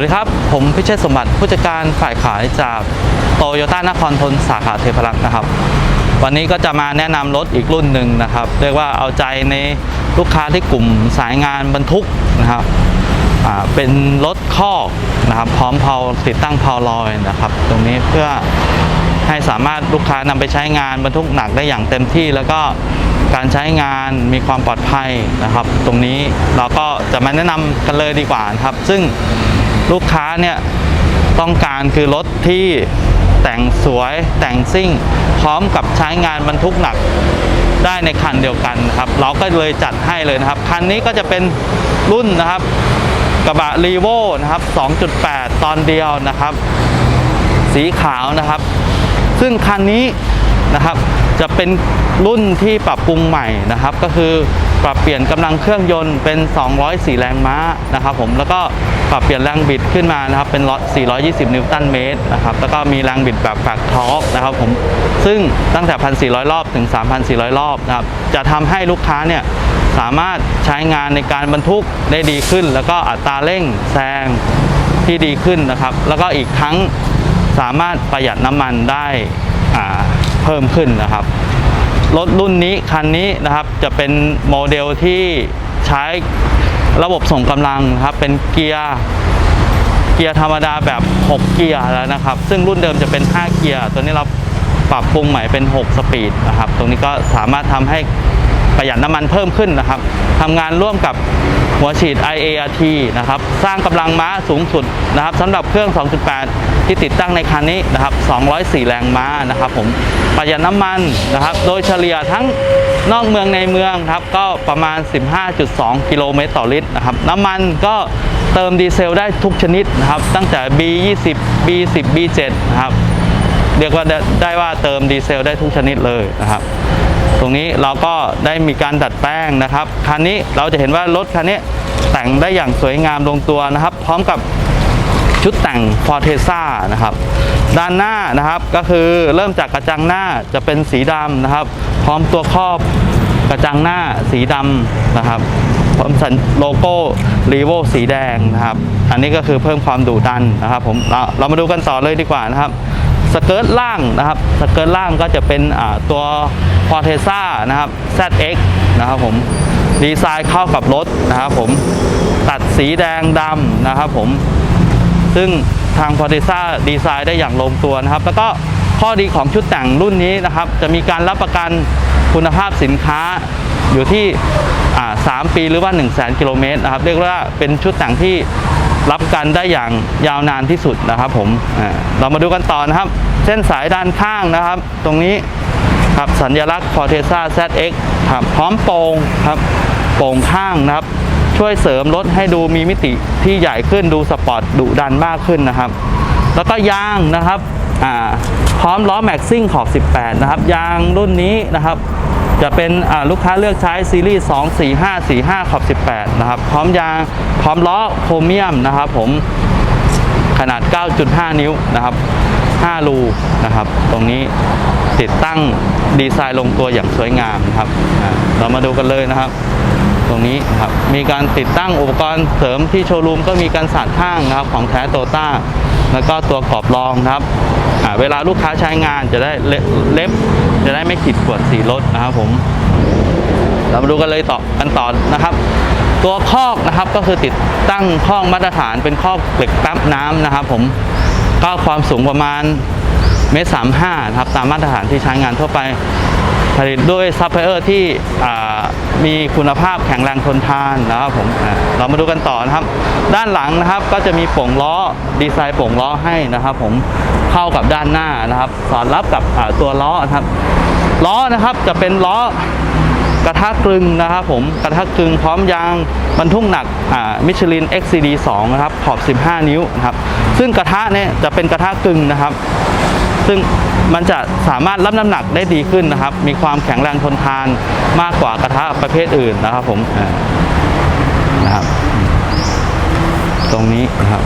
วัสดีครับ ผมพิเชษฐสมบัติผู้จัดการฝ่ายขายจากโตโยต้านครทนสาขาเทพรักษ์นะครับ วันนี้ก็จะมาแนะนำรถอีกรุ่นหนึ่งนะครับ เรียกว่าเอาใจในลูกค้าที่กลุ่มสายงานบรรทุกนะครับเป็นรถคอกนะครับ พร้อมเพาติดตั้งเพาลอยนะครับ ตรงนี้เพื่อให้สามารถลูกค้านำไปใช้งานบรรทุกหนักได้อย่างเต็มที่แล้วก็การใช้งานมีความปลอดภัยนะครับ ตรงนี้เราก็จะมาแนะนำกันเลยดีกว่านะครับ ซึ่ง ลูกค้าเนี่ยต้องการคือรถที่แต่งสวยแต่งซิ่ง พร้อมกับใช้งานบรรทุกหนักได้ในคันเดียวกันครับ เราก็เลยจัดให้เลยนะครับ คันนี้ก็จะเป็นรุ่นนะครับกระบะรีโวนะครับ 2.8 ตอนเดียวนะครับ สีขาวนะครับ ซึ่งคันนี้นะครับ จะเป็นรุ่นที่ปรับปรุงใหม่นะครับ ก็คือปรับเปลี่ยนกำลังเครื่องยนต์เป็น 204 แรงม้านะครับผมแล้วก็ปรับเปลี่ยนแรงบิดขึ้นมานะครับเป็น420 นิวตันเมตรนะครับแล้วก็มีแรงบิดแบบแฟกทอร์กนะครับผมซึ่งตั้งแต่ 1,400 รอบถึง 3,400 รอบนะครับจะทำให้ลูกค้าเนี่ยสามารถใช้งานในการบรรทุกได้ดีขึ้น แล้วก็อัตราเร่งแซงที่ดีขึ้นนะครับ แล้วก็อีกทั้งสามารถประหยัดน้ำมันได้อ่า เพิ่มขึ้นนะครับ รถรุ่นนี้คันนี้นะครับจะเป็นโมเดลที่ใช้ระบบส่งกำลังนะครับเป็นเกียร์เกียร์ธรรมดาแบบ 6 เกียร์แล้วนะครับ ซึ่งรุ่นเดิมจะเป็น 5 เกียร์ตัวนี้เราปรับปรุงใหม่เป็น 6 สปีดนะครับ ตรงนี้ก็สามารถทำให้ประหยัดน้ำมันเพิ่มขึ้นนะครับทำงานร่วมกับหัวฉีด IART นะครับ สร้างกำลังม้าสูงสุดนะครับสำหรับเครื่อง 2.8 ที่ติดตั้งในคันนี้นะครับ 204 แรงม้านะครับผมประหยัดน้ำมันนะครับ โดยเฉลี่ยทั้งนอกเมืองในเมืองครับก็ประมาณ 15.2 กิโลเมตรต่อลิตรนะครับน้ำมันก็เติมดีเซลได้ทุกชนิดนะครับ ตั้งแต่ B20 B10 B7 นะครับเรียกว่าได้ว่าเติมดีเซลได้ทุกชนิดเลยนะครับ ตรงนี้เราก็ได้มีการดัดแปลงนะครับคันนี้เราจะเห็นว่ารถคันนี้แต่งได้อย่างสวยงามลงตัวนะครับ พร้อมกับ ชุดแต่ง f o r t e z a นะครับด้านหน้านะครับก็คือเริ่มจากกระจังหน้าจะเป็นสีดำนะครับ พร้อมตัวครอบกระจังหน้าสีดำนะครับพร้อมสัญโลโก้รีโวสีแดงนะครับ อันนี้ก็คือเพิ่มความดุดันนะครับผมเราเรามาดูกันต่อเลยดีกว่านะครับสเกิร์ตล่างนะครับสเกิร์ตล่างก็จะเป็นตัว p o r t e z a นะครับ ZX นะครับผมดีไซน์เข้ากับรถนะครับผมตัดสีแดงดำนะครับผม ซึ่งทาง p o r t e z a ดีไซน์ได้อย่างลงตัวนะครับ แล้วก็ข้อดีของชุดแต่งรุ่นนี้นะครับ จะมีการรับประกันคุณภาพสินค้าอยู่ที่อ่า3ปีหรือว่า 1 0 0 0 0แกิโลเมตรนะครับ เรียกว่าเป็นชุดแต่งที่รับประกันได้อย่างยาวนานที่สุดนะครับผมเรามาดูกันต่อนะครับ เส้นสายด้านข้างนะครับ ตรงนี้ครับสัญลักษณ์ f o r t e z a ZX ครับพร้อมโปร่งครับโป่งข้างนะครับ ช่วยเสริมรถให้ดูมีมิติที่ใหญ่ขึ้นดูสปอร์ตดุดันมากขึ้นนะครับ แล้วก็ยางนะครับพร้อมล้อแม็กซิ่งขอบ 18 นะครับ ยางรุ่นนี้นะครับ จะเป็นลูกค้าเลือกใช้ซีรีส์ 2 4 5 4 5 ขอบ 18 นะครับ พร้อมยางพร้อมล้อโครเมียมนะครับผมขนาด 9.5 นิ้วนะครับ 5 รูนะครับ ตรงนี้ติดตั้งดีไซน์ลงตัวอย่างสวยงามนะครับ เรามาดูกันเลยนะครับ ตรงนี้ครับมีการติดตั้งอุปกรณ์เสริมที่โชว์รูมก็มีการสาดข้างนะครับของแท้โตต้าแล้วก็ตัวกรอบรองนะครับเวลาลูกค้าใช้งานจะได้เล็บเลบจะได้ไม่ขีดข่วนสีรถนะครับผมเรามาดูกันเลยต่อกันต่อนะครับ ตัวคอกนะครับก็คือติดตั้งคอกมาตรฐานเป็นคอกเหล็กแป๊บน้ำนะครับ ผมก็ความสูงประมาณเมตรสามห้าครับตามมาตรฐานที่ใช้งานทั่วไป ผลิตด้วยซัพพลายเออร์ที่มีคุณภาพแข็งแรงทนทานนะครับผมเรามาดูกันต่อนะครับ ด้านหลังนะครับก็จะมีป่งล้อดีไซน์ป่งล้อให้นะครับ ผมเข้ากับด้านหน้านะครับ สอดรับกับตัวล้อนะครับ ล้อนะครับจะเป็นล้อกระทะกลึงนะครับผมกระทะกลึงพร้อมยางบรรทุกหนักมิชลิน XCD 2นะครับขอบ 15 นิ้วนะครับซึ่งกระทะเนี่ยจะเป็นกระทะกลึงนะครับ ซึ่ง มันจะสามารถรับน้ำหนักได้ดีขึ้นนะครับ มีความแข็งแรงทนทานมากกว่ากระทะประเภทอื่นนะครับผมนะครับ ตรงนี้นะครับ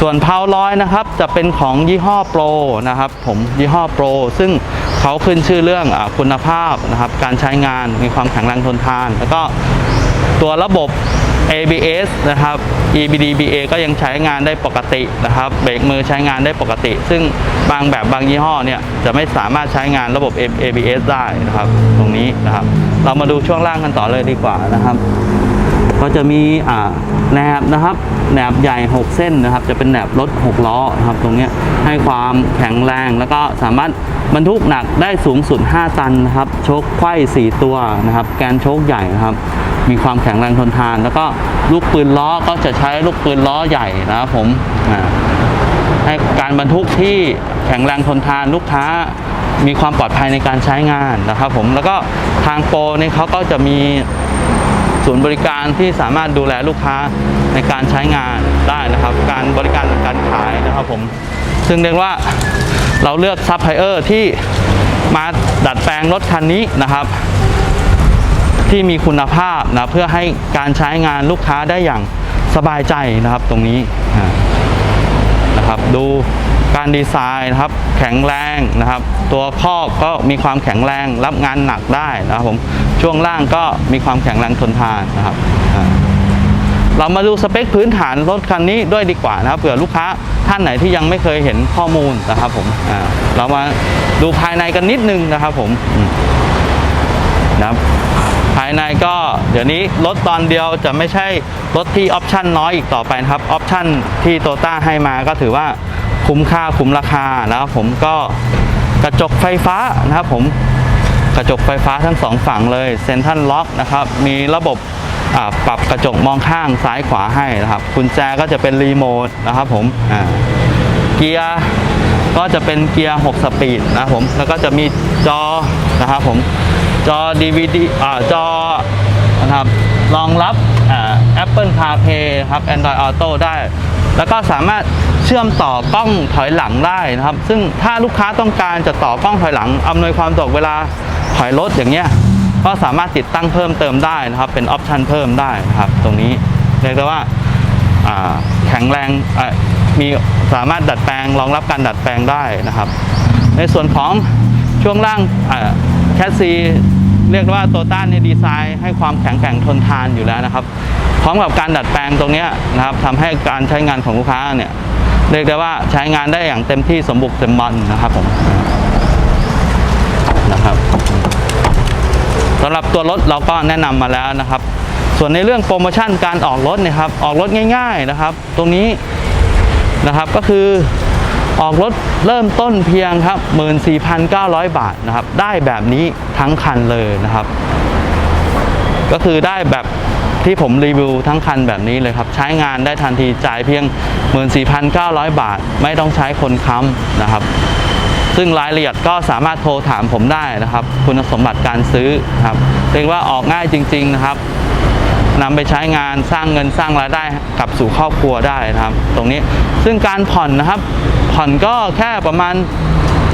ส่วนเพาลอยนะครับ จะเป็นของยี่ห้อโปรนะครับ ผมยี่ห้อโปรซึ่งเขาขึ้นชื่อเรื่องอคุณภาพนะครับ การใช้งานมีความแข็งแรงทนทาน แล้วก็ตัวระบบ ABS นะครับ EBD BA ก็ยังใช้งานได้ปกตินะครับเบรกมือใช้งานได้ปกติ ซึ่งบางแบบบางยี่ห้อเนี่ยจะไม่สามารถใช้งานระบบ ABS ได้นะครับ ตรงนี้นะครับ เรามาดูช่วงล่างกันต่อเลยดีกว่านะครับ ก็จะมีอ่าแหนบนะครับแหนบใหญ่ 6 เส้นนะครับ จะเป็นแหนบรถ 6 ล้อนะครับ ตรงนี้ให้ความแข็งแรงแล้วก็สามารถบรรทุกหนักได้สูงสุด 5 ตันนะครับ โชคไขว้4ตัวนะครับ แกนโชคใหญ่นะครับ มีความแข็งแรงทนทาน แล้วก็ลูกปืนล้อก็จะใช้ลูกปืนล้อใหญ่นะครับผมให้การบรรทุกที่แข็งแรงทนทานลูกค้ามีความปลอดภัยในการใช้งานนะครับผมแล้วก็ทางโปรนี่เขาก็จะมีศูนย์บริการที่สามารถดูแลลูกค้าในการใช้งานได้นะครับ การบริการการขายนะครับผมซึ่งเรียกว่าเราเลือกซัพพลายเออร์ที่มาดัดแปลงรถคันนี้นะครับ ที่มีคุณภาพนะเพื่อให้การใช้งานลูกค้าได้อย่างสบายใจนะครับตรงนี้นะครับดูการดีไซน์นะครับแข็งแรงนะครับ ตัวครอบก็มีความแข็งแรงรับงานหนักได้นะครับผมช่วงล่างก็มีความแข็งแรงทนทานนะครับ เรามาดูสเปคพื้นฐานรถคันนี้ด้วยดีกว่านะครับเผื่อลูกค้าท่านไหนที่ยังไม่เคยเห็นข้อมูลนะครับผมเรามาดูภายในกันนิดนึงนะครับผมนะครับ ภายในก็เดี๋ยวนี้รถตอนเดียวจะไม่ใช่รถที่ออปชั่นน้อยอีกต่อไปนะครับออปชั่นที่โตต้าให้มาก็ถือว่าคุ้มค่าคุ้มราคานะครับผมก็กระจกไฟฟ้านะครับผมกระจกไฟฟ้าทั้งสองฝั่งเลยเซนทันล็อกนะครับมีระบบปรับกระจกมองข้างซ้ายขวาให้นะครับกุญแจก็จะเป็นรีโมทนะครับผมเกียร์ก็จะเป็นเกียร์ 6 สปีดนะครับผมแล้วก็จะมีจอนะครับผม จอ DVD อ่าจอนะครับรองรับอ่า Apple CarPlay ครับ Android Auto ได้ แล้วก็สามารถเชื่อมต่อกล้องถอยหลังได้นะครับ ซึ่งถ้าลูกค้าต้องการจะต่อกล้องถอยหลังอำนวยความสะดวกเวลาถอยรถอย่างเงี้ยก็สามารถติดตั้งเพิ่มเติมได้นะครับ เป็นออปชันเพิ่มได้นะครับ ตรงนี้เรียกได้ว่าแข็งแรงมีสามารถดัดแปลงรองรับการดัดแปลงได้นะครับ ในส่วนของช่วงล่างอ่าแคสซี เรียกว่าโตต้าในดีไซน์ให้ความแข็งแกร่งทนทานอยู่แล้วนะครับ พร้อมกับการดัดแปลงตรงนี้นะครับทำให้การใช้งานของลูกค้าเนี่ยเรียกได้ว่าใช้งานได้อย่างเต็มที่สมบุกเต็มบันนะครับผมนะครับสำหรับตัวรถเราก็แนะนำมาแล้วนะครับ ส่วนในเรื่องโปรโมชั่นการออกรถนี่ยครับ ออกรถง่าย ๆนะครับ ตรงนี้นะครับก็คือ ออกรถเริ่มต้นเพียงครับ 14,900 บาทนะครับ ได้แบบนี้ทั้งคันเลยนะครับ ก็คือได้แบบที่ผมรีวิวทั้งคันแบบนี้เลยครับ ใช้งานได้ทันทีจ่ายเพียง 14,900 บาท ไม่ต้องใช้คนค้ำนะครับ ซึ่งรายละเอียดก็สามารถโทรถามผมได้นะครับ คุณสมบัติการซื้อครับเรียกว่าออกง่ายจริง ๆ นะครับ นำไปใช้งานสร้างเงินสร้างรายได้กลับสู่ครอบครัวได้นะครับ ตรงนี้ซึ่งการผ่อนนะครับ ผ่อนก็แค่ประมาณ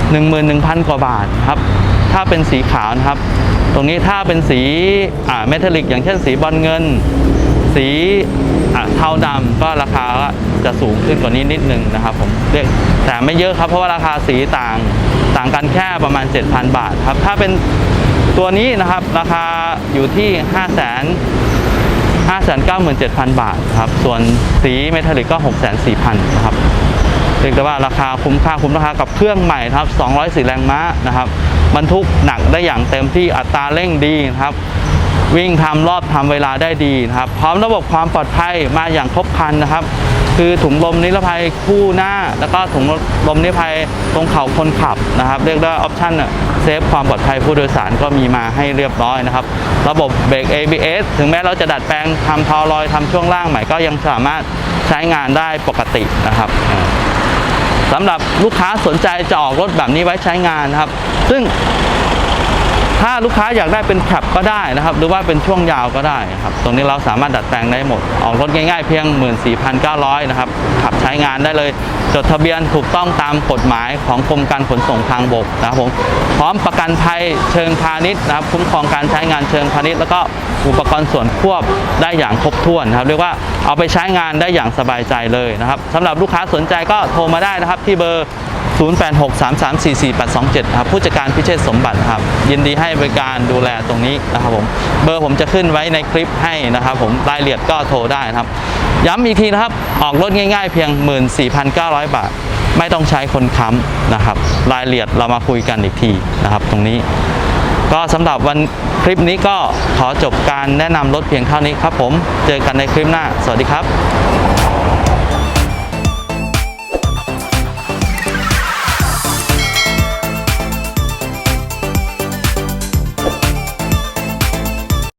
11,000 กว่าบาทครับ ถ้าเป็นสีขาวนะครับ ตรงนี้ถ้าเป็นสีอ่าเมทัลลิก อย่างเช่นสีบอลเงิน สีเทาดำก็ราคาจะสูงขึ้นกว่านี้นิดนึงนะครับผมเรียกแต่ไม่เยอะครับเพราะว่าราคาสีต่างต่างกันแค่ประมาณ 7,000 บาทครับ ถ้าเป็นตัวนี้นะครับราคาอยู่ที่ 5 0 0 0 0 597,000 บาทครับ ส่วนสีเมทัลลิกก็ 604,000นะครับเรียกได้ว่าราคาคุ้มค่าคุ้มราคากับเครื่องใหม่ครับ204แรงม้านะครับบรรทุกหนักได้อย่างเต็มที่อัตราเร่งดีนะครับ วิ่งทำรอบทำเวลาได้ดีนะครับ พร้อมระบบความปลอดภัยมาอย่างครบครันนะครับ คือถุงลมนิรภัยคู่หน้า แล้วก็ถุงลมนิรภัยตรงเข่าคนขับนะครับ เรียกได้ว่าออปชั่นเซฟความปลอดภัยผู้โดยสารก็มีมาให้เรียบร้อยนะครับ ระบบเบรก ABS ถึงแม้เราจะดัดแปลงทำทอลอยทำช่วงล่างใหม่ก็ยังสามารถใช้งานได้ปกตินะครับสำหรับลูกค้าสนใจจะออกรถแบบนี้ไว้ใช้งานนะครับ ซึ่ง ถ้าลูกค้าอยากได้เป็นแคปก็ได้นะครับ หรือว่าเป็นช่วงยาวก็ได้ครับ ตรงนี้เราสามารถดัดแปลงได้หมด ออกรถง่ายๆเพียง 14,900 นะครับ ขับใช้งานได้เลย จดทะเบียนถูกต้องตามกฎหมายของกรมการขนส่งทางบกนะครับผมพร้อมประกันภัยเชิงพาณิชย์นะครับ คุ้มครองการใช้งานเชิงพาณิชย์แล้วก็อุปกรณ์ส่วนควบได้อย่างครบถ้วนนะครับเรียกว่าเอาไปใช้งานได้อย่างสบายใจเลยนะครับสำหรับลูกค้าสนใจก็โทรมาได้นะครับที่เบอร์ 0863344827 ครับผู้จัดการพิเชษสมบัติครับ ยินดีให้บริการดูแลตรงนี้นะครับผม เบอร์ผมจะขึ้นไว้ในคลิปให้นะครับผมรายละเอียดก็โทรได้นะครับ ย้ำอีกทีนะครับ ออกรถง่ายๆเพียง 14,900 บาท ไม่ต้องใช้คนค้ำนะครับ รายละเอียดเรามาคุยกันอีกทีนะครับ ตรงนี้ ก็สำหรับวันคลิปนี้ก็ขอจบการแนะนำรถเพียงเท่านี้ครับผม เจอกันในคลิปหน้า สวัสดีครับ